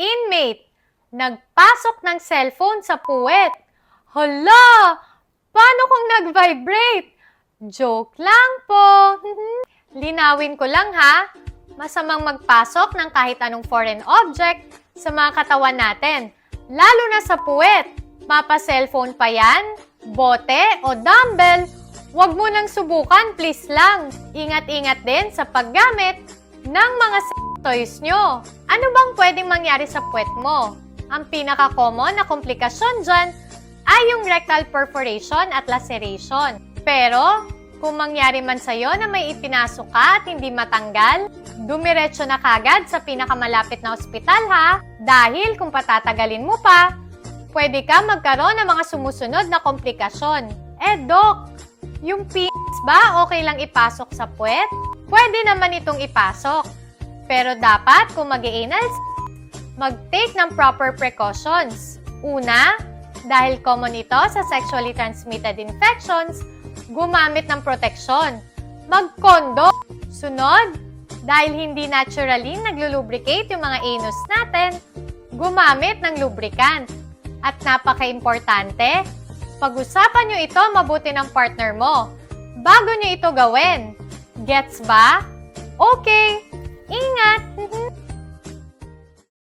Inmate, nagpasok ng cellphone sa puwet. Hala! Paano kung nag-vibrate? Joke lang po. Linawin ko lang ha. Masamang magpasok ng kahit anong foreign object sa mga katawan natin. Lalo na sa puwet. Mapa-cellphone pa yan, bote o dumbbell. Huwag mo nang subukan, please lang. Ingat-ingat din sa paggamit ng mga toys nyo. Ano bang pwedeng mangyari sa puwet mo? Ang pinaka-common na komplikasyon dyan ay yung rectal perforation at laceration. Pero, kung mangyari man sa'yo na may ipinasok ka at hindi matanggal, dumiretso na kagad sa pinakamalapit na ospital ha. Dahil kung patatagalin mo pa, pwede ka magkaroon ng mga sumusunod na komplikasyon. Eh, Dok, yung penis ba okay lang ipasok sa puwet? Pwede naman itong ipasok. Pero dapat kung mag anal mag-take ng proper precautions. Una, dahil common ito sa sexually transmitted infections, gumamit ng proteksyon. Mag-kondo. Sunod, dahil hindi naturally naglulubricate yung mga anus natin, gumamit ng lubricant. At napaka-importante, pag-usapan nyo ito mabuti ng partner mo bago nyo ito gawin. Gets ba? Okay, ingat!